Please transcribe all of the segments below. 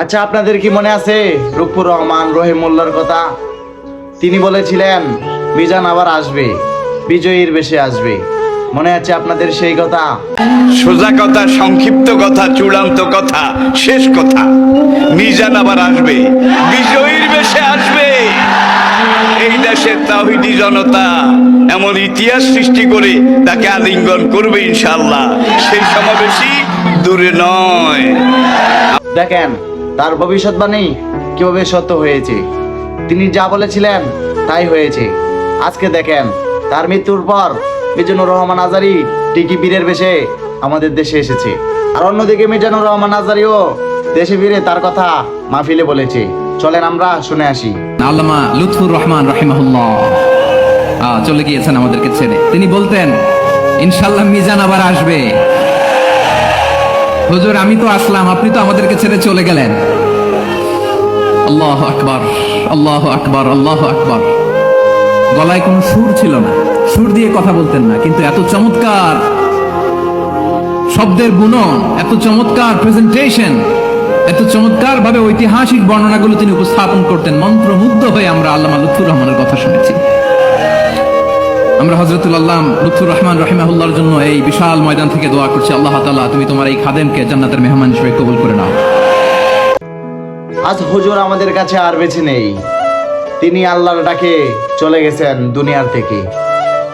আচ্ছা আপনাদের কি মনে আছে রুকপুর রহমান রহিমুল্লার কথা? তিনি বলেছিলেন, মিজান আবার আসবে, বিজয়ীর বেশে আসবে। মনে আছে আপনাদের সেই কথা? সোজা কথা, সংক্ষিপ্ত কথা, চূড়ান্ত কথা, শেষ কথা। মিজান আবার আসবে, বিজয়ীর বেশে আসবে। এই দেশের তাহিদি জনতা এমন ইতিহাস সৃষ্টি করে তাকে আলিঙ্গন করবে ইনশাল্লাহ সেই সমাবেশই দূরে নয়। দেখেন, তার ভবিষ্যৎবাণী কীভাবে সত্য হয়েছে। তিনি যা বলেছিলেন তাই হয়েছে। আজকে দেখেন, তার মৃত্যুর পর মিজানুর রহমান আজারি টিকি বীরের বেশে আমাদের দেশে এসেছে। আর অন্যদিকে মিজানুর রহমান আজারিও দেশে ফিরে তার কথা মাহফিলে বলেছে। চলেন আমরা শুনে আসি। আল্লামা লুৎফুর রহমান চলে গিয়েছেন আমাদেরকে ছেড়ে। তিনি বলতেন ইনশাল্লাহ মিজান আবার আসবে। হুজুর, আমি তো আসলাম, আপনি তো আমাদেরকে ছেড়ে চলে গেলেন। আল্লাহ আকবার আল্লাহ আকবার আল্লাহ আকবার। গলায় কোনো সুর ছিল না। সুর দিয়ে কথা বলতেন না, কিন্তু এত চমৎকার শব্দের গুণন, এত চমৎকার প্রেজেন্টেশন এত চমৎকার ভাবে ঐতিহাসিক বর্ণনাগুলো তিনি উপস্থাপন করতেন। মন্ত্রমুগ্ধ হয়ে আমরা আল্লামা লুৎফুর রহমানের কথা শুনেছি। আমরা হজরতুল আল্লাহ লুৎফুর রহমান রহিমাহুল্লাহর জন্য এই বিশাল ময়দান থেকে দোয়া করছি। আল্লাহ তাআলা, তুমি তোমার এই খাদেমকে জান্নাতের মেহমান হিসেবে কবুল করে নাও। আজ হুজুর আমাদের কাছে আর বেঁচে নেই। তিনি আল্লাহর ডাকে চলে গেছেন দুনিয়ার থেকে।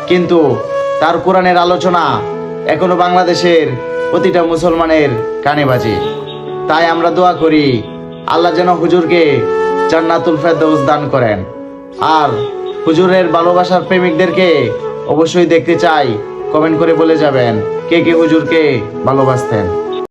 কিন্তু তার কোরআনের আলোচনা এখনও বাংলাদেশের প্রতিটা মুসলমানের কানে বাজে। তাই আমরা দোয়া করি, আল্লাহ যেন হুজুরকে জান্নাতুল ফেরদৌস দান করেন। আর হুজুরের ভালোবাসার প্রেমিকদেরকে অবশ্যই দেখতে চাই। কমেন্ট করে বলে যাবেন কে কে হুজুরকে ভালোবাসতেন।